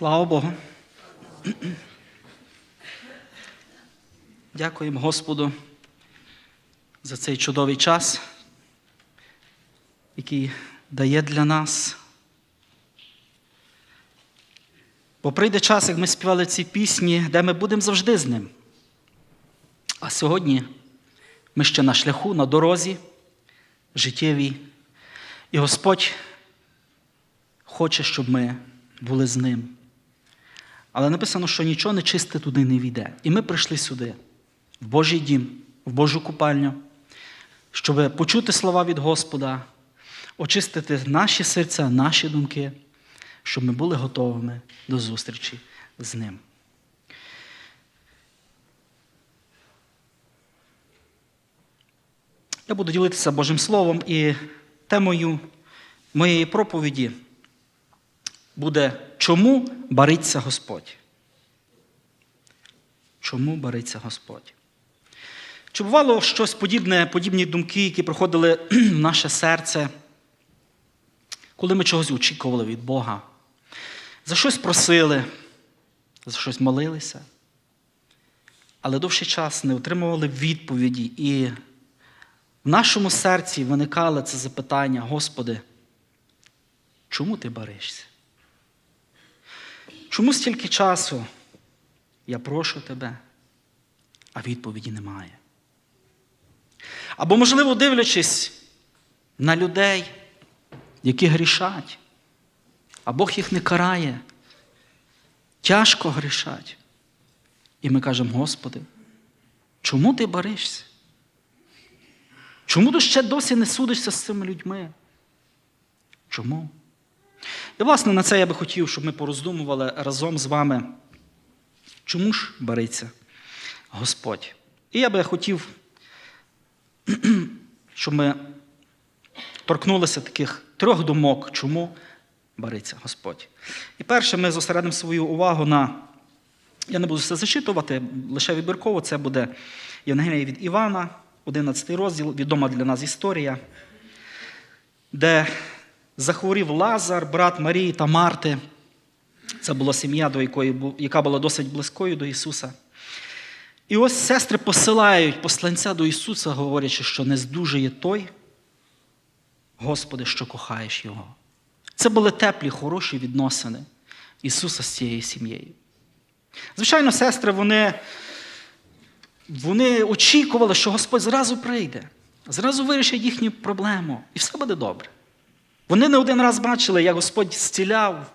Слава Богу. Дякуємо Господу за цей чудовий час, який дає для нас. Бо прийде час, як ми співали ці пісні, де ми будемо завжди з ним. А сьогодні ми ще на шляху, на дорозі життєвій. І Господь хоче, щоб ми були з ним. Але написано, що нічого нечисте туди не війде. І ми прийшли сюди, в Божий дім, в Божу купальню, щоб почути слова від Господа, очистити наші серця, наші думки, щоб ми були готовими до зустрічі з ним. Я буду ділитися Божим Словом і темою моєї проповіді буде Чому бариться Господь? Чому бариться Господь? Чи бувало щось подібне, подібні думки, які приходили в наше серце, коли ми чогось очікували від Бога? За щось просили, за щось молилися, але довший час не отримували відповіді, і в нашому серці виникало це запитання, Господи, чому ти баришся? Чому стільки часу я прошу тебе, а відповіді немає? Або, можливо, дивлячись на людей, які грішать, а Бог їх не карає, тяжко грішать. І ми кажемо, Господи, чому ти баришся? Чому ти ще досі не судишся з цими людьми? Чому? І, власне, на це я би хотів, щоб ми пороздумували разом з вами, чому ж бариться Господь. І я би хотів, щоб ми торкнулися таких трьох думок, чому бариться Господь. І перше, ми зосередимо свою увагу на, я не буду все зачитувати, лише вибірково, це буде Євангелія від Івана, 11 розділ, відома для нас історія, де захворів Лазар, брат Марії та Марти. Це була сім'я, до якої, яка була досить близькою до Ісуса. І ось сестри посилають посланця до Ісуса, говорячи, що не здужує той, Господи, що кохаєш Його. Це були теплі, хороші відносини Ісуса з цією сім'єю. Звичайно, сестри, вони, вони очікували, що Господь зразу прийде, зразу вирішить їхню проблему, і все буде добре. Вони не один раз бачили, як Господь зціляв.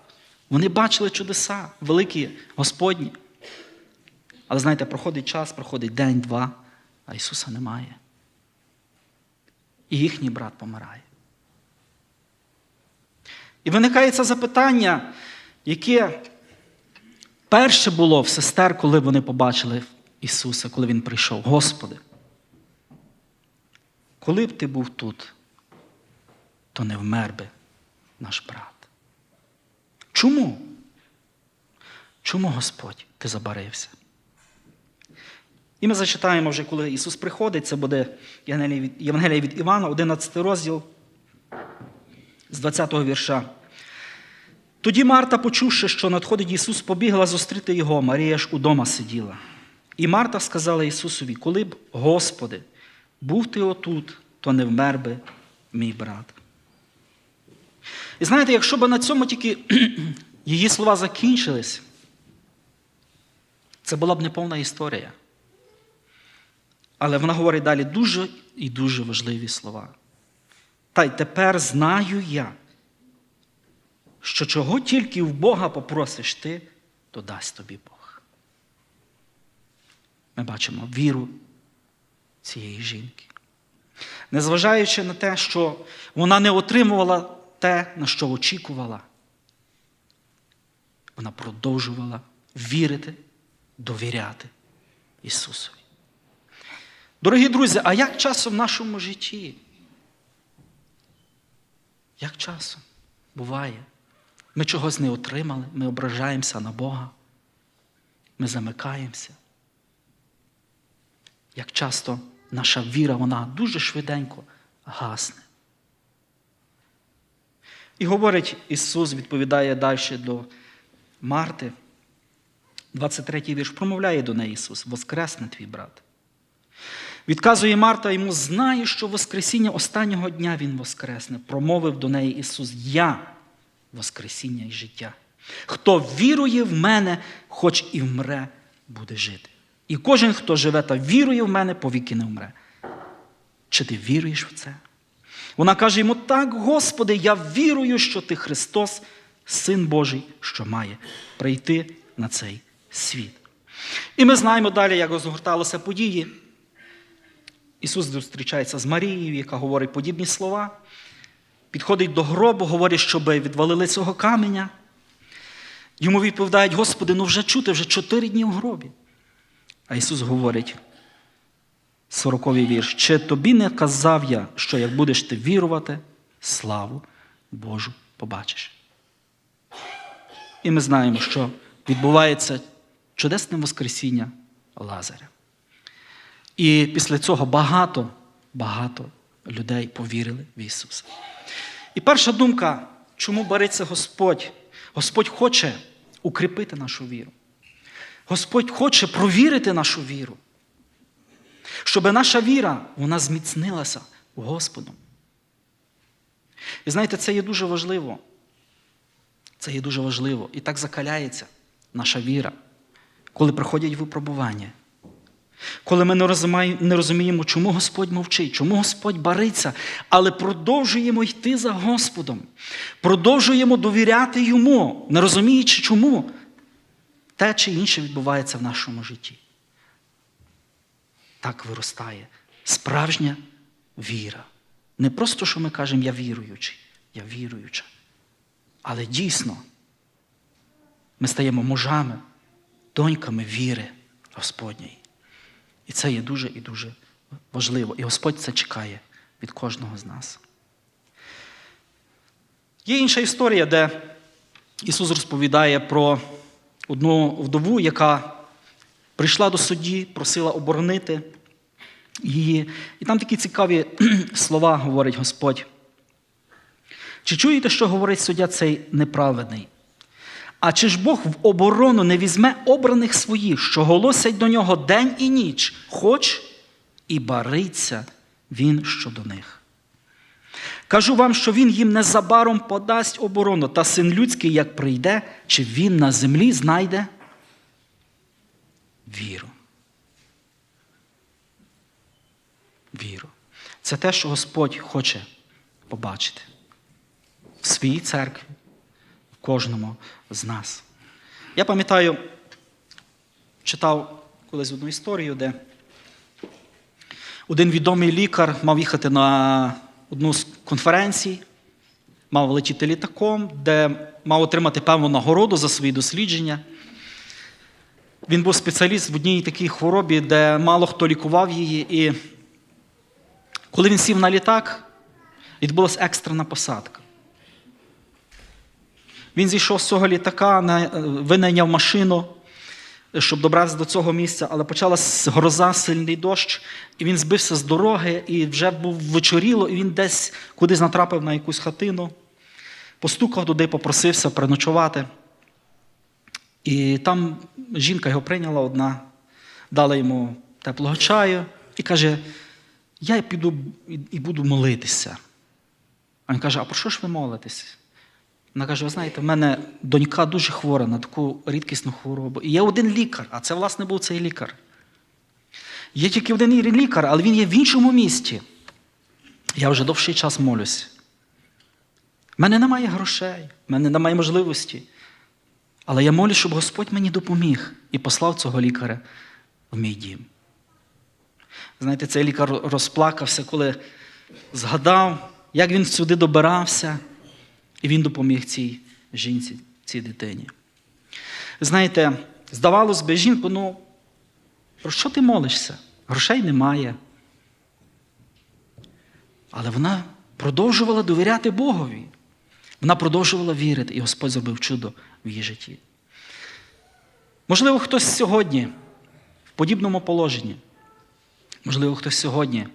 Вони бачили чудеса, великі Господні. Але знаєте, проходить час, проходить день, два, а Ісуса немає. І їхній брат помирає. І виникає це запитання, яке перше було в сестер, коли вони побачили Ісуса, коли Він прийшов. Господи, коли б ти був тут, то не вмер би наш брат. Чому? Чому Господь ти забарився? І ми зачитаємо вже, коли Ісус приходить, це буде Євангелія від Івана, 11 розділ з 20-го вірша. Тоді Марта, почувши, що надходить Ісус, побігла зустріти Його, Марія ж удома сиділа. І Марта сказала Ісусові, коли б, Господи, був ти отут, то не вмер би мій брат. І знаєте, якщо б на цьому тільки її слова закінчились, це була б неповна історія. Але вона говорить далі дуже і дуже важливі слова. Та й тепер знаю я, що чого тільки в Бога попросиш ти, то дасть тобі Бог. Ми бачимо віру цієї жінки. Незважаючи на те, що вона не отримувала те, на що очікувала, вона продовжувала вірити, довіряти Ісусові. Дорогі друзі, а як часом в нашому житті? Як часом буває? Ми чогось не отримали, ми ображаємося на Бога, ми замикаємося. Як часто наша віра, вона дуже швиденько гасне. І говорить Ісус, відповідає далі до Марти, 23 вірш, промовляє до неї Ісус: Воскресне твій брат. Відказує Марта йому, знає, що Воскресіння останнього дня Він воскресне. Промовив до неї Ісус: Я Воскресіння і життя. Хто вірує в мене, хоч і вмре, буде жити. І кожен, хто живе та вірує в мене, повіки не вмре. Чи ти віруєш в це? Вона каже йому: так, Господи, я вірую, що ти Христос, Син Божий, що має прийти на цей світ. І ми знаємо далі, як розгорталися події. Ісус зустрічається з Марією, яка говорить подібні слова, підходить до гробу, говорить, щоб відвалили цього каменя. Йому відповідають, Господи, ну вже чути, вже чотири дні в гробі. А Ісус говорить, сороковий вірш, чи тобі не казав я, що як будеш ти вірувати, славу Божу побачиш. І ми знаємо, що відбувається чудесне Воскресіння Лазаря. І після цього багато, багато людей повірили в Ісуса. І перша думка, чому бореться Господь? Господь хоче укріпити нашу віру. Господь хоче провірити нашу віру, щоб наша віра вона зміцнилася Господом. І знаєте, це є дуже важливо. Це є дуже важливо. І так закаляється наша віра, коли приходять випробування. Коли ми не розуміємо, чому Господь мовчить, чому Господь бариться, але продовжуємо йти за Господом, продовжуємо довіряти Йому, не розуміючи, чому те чи інше відбувається в нашому житті. Так виростає справжня віра. Не просто, що ми кажемо, я віруючий, я віруюча. Але дійсно ми стаємо мужами, доньками віри Господньої. І це є дуже і дуже важливо. І Господь це чекає від кожного з нас. Є інша історія, де Ісус розповідає про одну вдову, яка прийшла до судді, просила оборонити її. І там такі цікаві слова говорить Господь. Чи чуєте, що говорить суддя цей неправедний? А чи ж Бог в оборону не візьме обраних своїх, що голосять до нього день і ніч, хоч і бариться він щодо них? Кажу вам, що він їм незабаром подасть оборону, та син людський, як прийде, чи він на землі знайде віру. Віру. Це те, що Господь хоче побачити в своїй церкві, в кожному з нас. Я пам'ятаю, читав колись одну історію, де один відомий лікар мав їхати на одну з конференцій, мав летіти літаком, де мав отримати певну нагороду за свої дослідження. Він був спеціаліст в одній такій хворобі, де мало хто лікував її. І коли він сів на літак, відбулася екстрена посадка. Він зійшов з цього літака, винайняв машину, щоб добратися до цього місця, але почалась гроза, сильний дощ, і він збився з дороги, і вже був вечоріло, і він десь кудись натрапив на якусь хатину, постукав туди, попросився переночувати. І там жінка його прийняла одна, дала йому теплого чаю і каже: Я піду і буду молитися. А він каже: А про що ж ви молитесь? Вона каже: ви знаєте, в мене донька дуже хвора на таку рідкісну хворобу. І є один лікар, а це, власне, був цей лікар. Є тільки один лікар, але він є в іншому місті. Я вже довший час молюсь. У мене немає грошей, в мене немає можливості. Але я молюсь, щоб Господь мені допоміг і послав цього лікаря в мій дім. Знаєте, цей лікар розплакався, коли згадав, як він сюди добирався. І він допоміг цій жінці, цій дитині. Знаєте, здавалось би, жінку, ну, про що ти молишся? Грошей немає. Але вона продовжувала довіряти Богові. Вона продовжувала вірити, і Господь зробив чудо в її житті. Можливо, хтось сьогодні в подібному положенні. Можливо, хтось сьогодні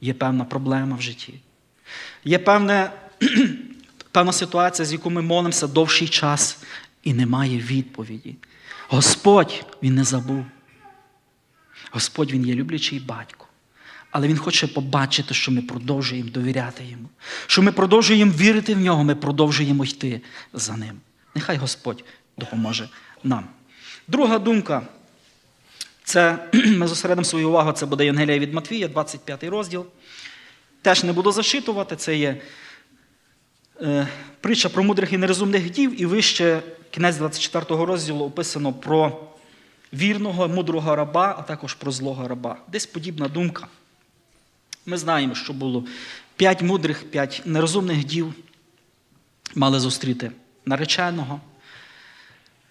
є певна проблема в житті. Є певне певна ситуація, з яку ми молимося довший час, і немає відповіді. Господь Він не забув. Господь Він є люблячий батько. Але Він хоче побачити, що ми продовжуємо довіряти Йому, що ми продовжуємо вірити в нього, ми продовжуємо йти за ним. Нехай Господь допоможе нам. Друга думка. Це ми зосередимо свою увагу, це буде Євангелія від Матвія, 25 розділ. Теж не буду зачитувати, це є е, притча про мудрих і нерозумних дів, і вище кінець 24 розділу описано про вірного, мудрого раба, а також про злого раба. Десь подібна думка. Ми знаємо, що було п'ять мудрих, п'ять нерозумних дів мали зустріти нареченого,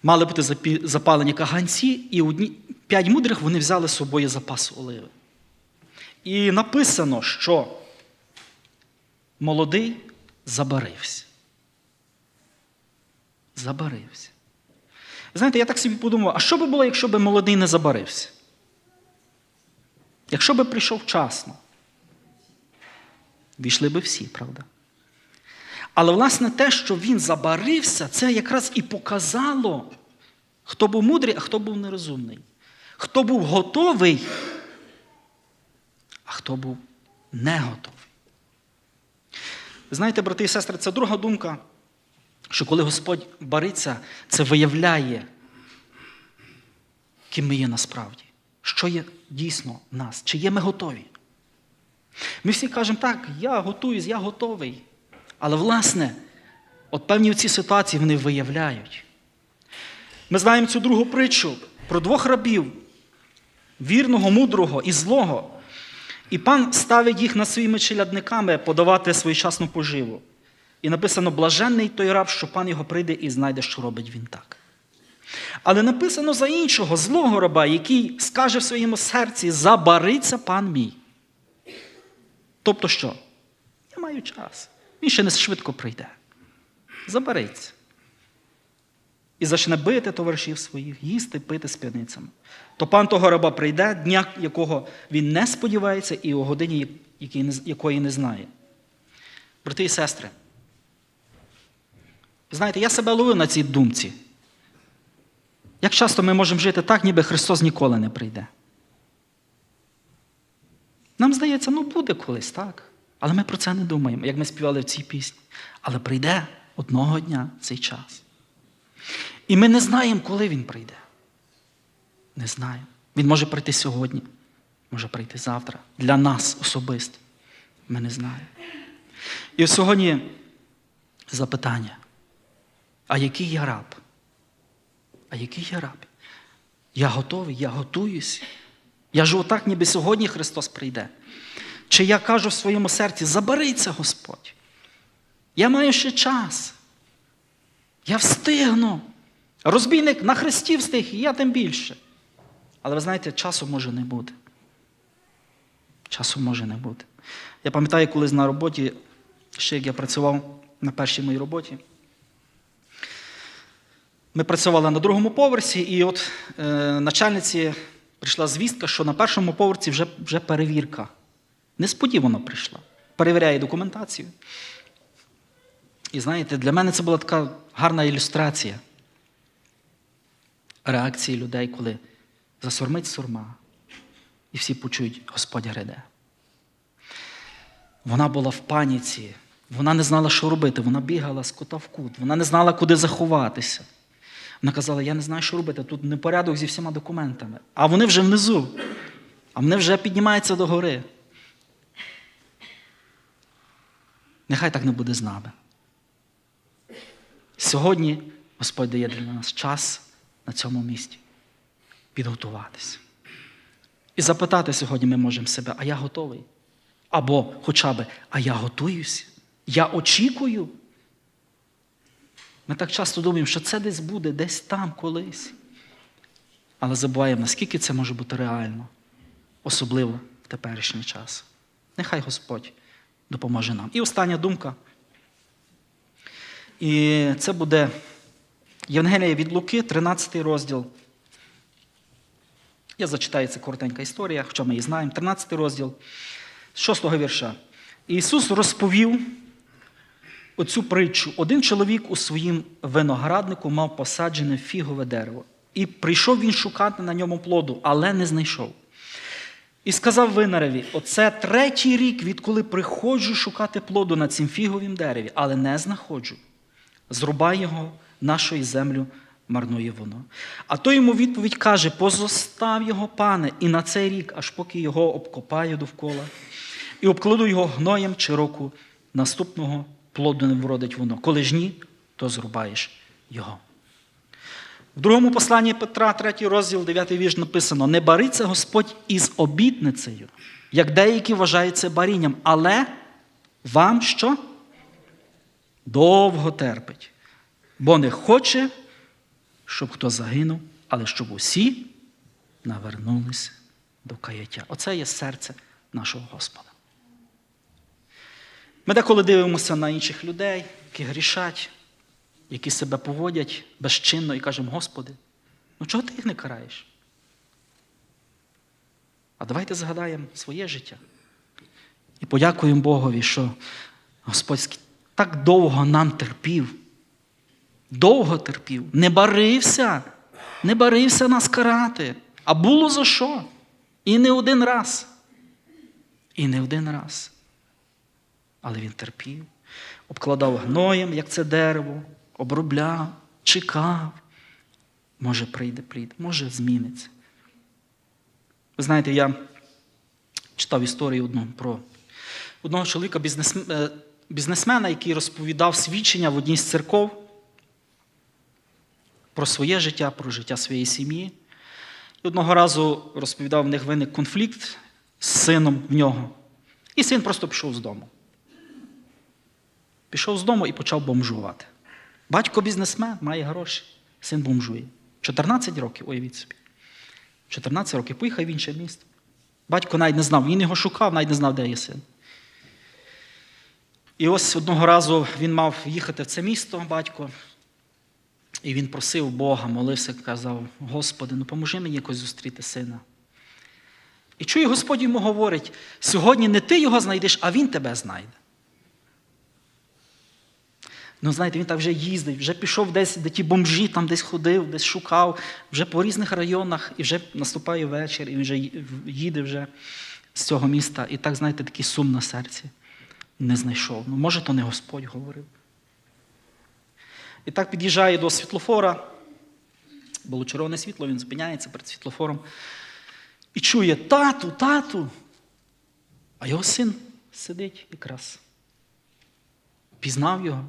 мали бути запалені каганці, і одні, п'ять мудрих вони взяли з собою запас оливи. І написано, що молодий забарився. Забарився. Знаєте, я так собі подумав, а що би було, якщо б молодий не забарився? Якщо би прийшов вчасно, війшли би всі, правда? Але, власне, те, що він забарився, це якраз і показало, хто був мудрий, а хто був нерозумний. Хто був готовий, а хто був не готовий. Знаєте, брати і сестри, це друга думка, що коли Господь бариться, це виявляє, ким ми є насправді, що є дійсно в нас, чи є ми готові. Ми всі кажемо, так, я готуюсь, я готовий. Але, власне, от певні ці ситуації вони виявляють. Ми знаємо цю другу притчу про двох рабів вірного, мудрого і злого. І пан ставить їх над своїми челядниками подавати своєчасну поживу. І написано: блаженний той раб, що пан його прийде і знайде, що робить він так. Але написано за іншого, злого раба, який скаже в своєму серці: забариться пан мій. Тобто що? Я маю час. Він ще не швидко прийде. Забариться. І почне бити товаришів своїх, їсти, пити з п'яницями. То пан того раба прийде, дня якого він не сподівається, і о годині якої не знає. Брати і сестри, знаєте, я себе ловив на цій думці. Як часто ми можемо жити так, ніби Христос ніколи не прийде. Нам здається, ну буде колись, так. Але ми про це не думаємо, як ми співали в цій пісні. Але прийде одного дня цей час. І ми не знаємо, коли він прийде. Не знаємо. Він може прийти сьогодні, може прийти завтра. Для нас особисто. Ми не знаємо. І сьогодні запитання: а який я раб? А який я раб? Я готовий, я готуюсь. Я живу так, ніби сьогодні Христос прийде. Чи я кажу в своєму серці, заберися, Господь. Я маю ще час. Я встигну. Розбійник на хресті встиг, і я тим більше. Але ви знаєте, часу може не бути. Часу може не бути. Я пам'ятаю, колись на роботі, ще як я працював на першій моїй роботі. Ми працювали на другому поверсі, і от е, начальниці прийшла звістка, що на першому поверсі вже, вже перевірка. Несподівано прийшла. Перевіряє документацію. І знаєте, для мене це була така гарна ілюстрація реакції людей, коли засурмить сурма, і всі почують, Господь гряде. Вона була в паніці, вона не знала, що робити. Вона бігала з кута в кут, вона не знала, куди заховатися. Вона казала, я не знаю, що робити, тут непорядок зі всіма документами. А вони вже внизу, а вони вже піднімаються до гори. Нехай так не буде з нами. Сьогодні Господь дає для нас час на цьому місці підготуватися. І запитати сьогодні ми можемо себе, а я готовий? Або хоча б, а я готуюсь, я очікую. Ми так часто думаємо, що це десь буде, десь там колись. Але забуваємо, наскільки це може бути реально, особливо в теперішній час. Нехай Господь допоможе нам. І остання думка. І це буде Євангелія від Луки, 13 розділ. Я зачитаю це коротенька історія, хоча ми її знаємо. 13 розділ 6 вірша. Ісус розповів оцю притчу. Один чоловік у своїм винограднику мав посаджене фігове дерево. І прийшов він шукати на ньому плоду, але не знайшов. І сказав винареві: оце третій рік, відколи приходжу шукати плоду на цім фіговім дереві, але не знаходжу. Зрубай його, нашої землю марнує воно. А той йому відповідь каже: позостав його, пане, і на цей рік, аж поки його обкопаю довкола, і обкладу його гноєм чи року наступного плоду не вродить воно. Коли ж ні, то зрубаєш його. В другому посланні Петра, 3 розділ, 9 вірш написано: Не бариться Господь із обітницею, як деякі вважають це барінням, але вам що? Довго терпить, бо не хоче, щоб хто загинув, але щоб усі навернулися до каяття. Оце є серце нашого Господа. Ми деколи дивимося на інших людей, які грішать, які себе поводять безчинно і кажемо, Господи, ну чого ти їх не караєш? А давайте згадаємо своє життя і подякуємо Богові, що Господь так довго нам терпів, довго терпів, не барився, не барився нас карати. А було за що? І не один раз. І не один раз. Але він терпів, обкладав гноєм, як це дерево, обробляв, чекав. Може, прийде, прийде, може, зміниться. Ви знаєте, я читав історію одну про одного чоловіка, е, бізнесмена, який розповідав свідчення в одній з церков про своє життя, про життя своєї сім'ї. І одного разу розповідав, в них виник конфлікт з сином в нього. І син просто пішов з дому. Пішов з дому і почав бомжувати. Батько бізнесмен, має гроші, син бомжує. 14 років, уявіть собі. 14 років поїхав в інше місто. Батько навіть не знав, він його шукав, навіть не знав, де є син. І ось одного разу він мав їхати в це місто, батько, і він просив Бога, молився, казав: Господи, ну поможи мені якось зустріти сина. І чує, Господь йому говорить: сьогодні не ти його знайдеш, а він тебе знайде. Ну, знаєте, він так вже їздить, вже пішов десь, де ті бомжі, там десь ходив, десь шукав, вже по різних районах, і вже наступає вечір, і він вже їде вже з цього міста. І так, знаєте, такий сум на серці. Не знайшов. Ну, може, то не Господь говорив. І так під'їжджає до світлофора. Було червоне світло, він зупиняється перед світлофором. І чує тату, тату. А його син сидить якраз. Пізнав його.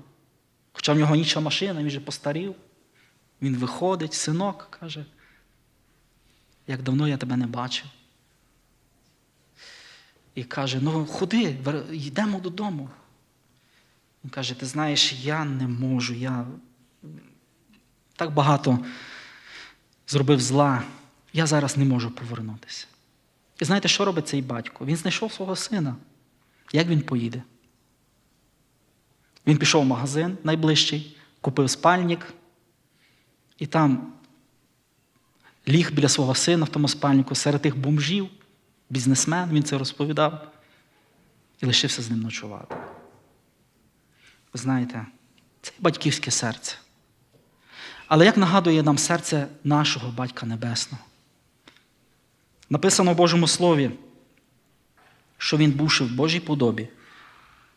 Хоча в нього інша машина, він вже постарів. Він виходить, синок каже, як давно я тебе не бачив. І каже: ну ходи, йдемо додому. Він каже, ти знаєш, я не можу, я так багато зробив зла, я зараз не можу повернутися. І знаєте, що робить цей батько? Він знайшов свого сина. Як він поїде? Він пішов в магазин найближчий, купив спальник, і там ліг біля свого сина в тому спальнику серед тих бомжів, бізнесмен, він це розповідав, і лишився з ним ночувати. Ви знаєте, це батьківське серце. Але як нагадує нам серце нашого Батька Небесного? Написано в Божому Слові, що він, бувши в Божій подобі,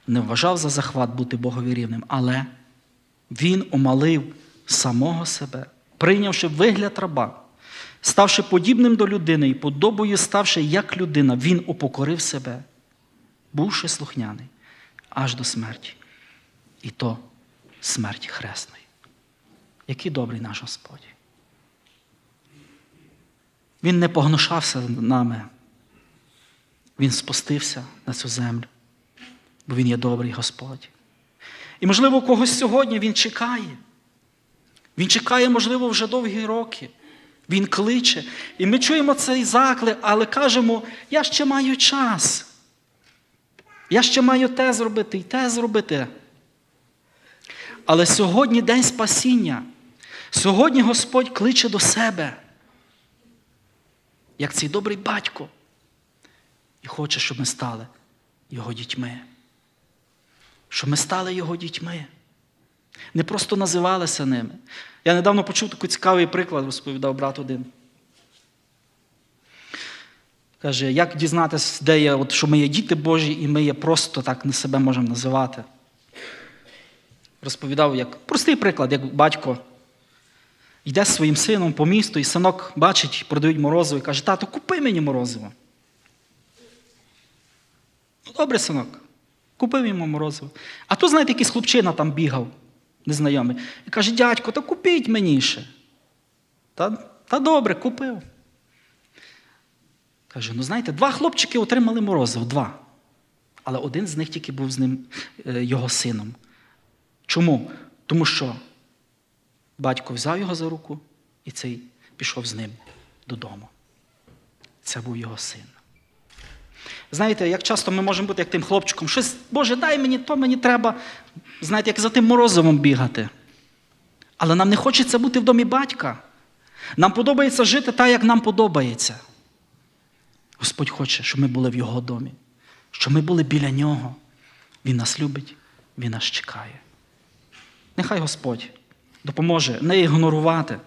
не вважав за захват бути Богові рівним, але він омалив самого себе, прийнявши вигляд раба, ставши подібним до людини і подобою ставши як людина, він упокорив себе, бувши слухняний аж до смерті. І то смерті хресної. Який добрий наш Господь. Він не погнушався нами. Він спустився на цю землю, бо Він є добрий Господь. І, можливо, когось сьогодні Він чекає. Він чекає, можливо, вже довгі роки. Він кличе. І ми чуємо цей заклик, але кажемо, я ще маю час. Я ще маю те зробити і те зробити. Але сьогодні день спасіння. Сьогодні Господь кличе до себе, як цей добрий батько, і хоче, щоб ми стали його дітьми. Що ми стали його дітьми. Не просто називалися ними. Я недавно почув такий цікавий приклад, розповідав брат один. Каже, як дізнатися, де є, от, що ми є діти Божі, і ми є просто так на себе можемо називати. Розповідав, як простий приклад, як батько йде з своїм сином по місту, і синок бачить, продають морозиво і каже, тато, купи мені морозиво. Ну, добре, синок, купив йому морозиво. А то, знаєте, якийсь хлопчина там бігав, незнайомий, і каже, дядько, та купіть мені ще. Та, та добре, купив. Каже, ну знаєте, два хлопчики отримали морозиво, два. Але один з них тільки був з ним е, його сином. Чому? Тому що батько взяв його за руку і цей пішов з ним додому. Це був його син. Знаєте, як часто ми можемо бути як тим хлопчиком, щось, Боже, дай мені, то мені треба, знаєте, як за тим морозивом бігати. Але нам не хочеться бути в домі батька. Нам подобається жити так, як нам подобається. Господь хоче, щоб ми були в Його домі, щоб ми були біля Нього. Він нас любить, Він нас чекає. Нехай Господь допоможе не ігнорувати,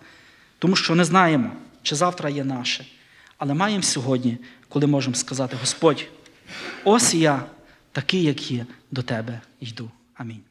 тому що не знаємо, чи завтра є наше. Але маємо сьогодні, коли можемо сказати: Господь, ось я такий, як є, до Тебе йду. Амінь.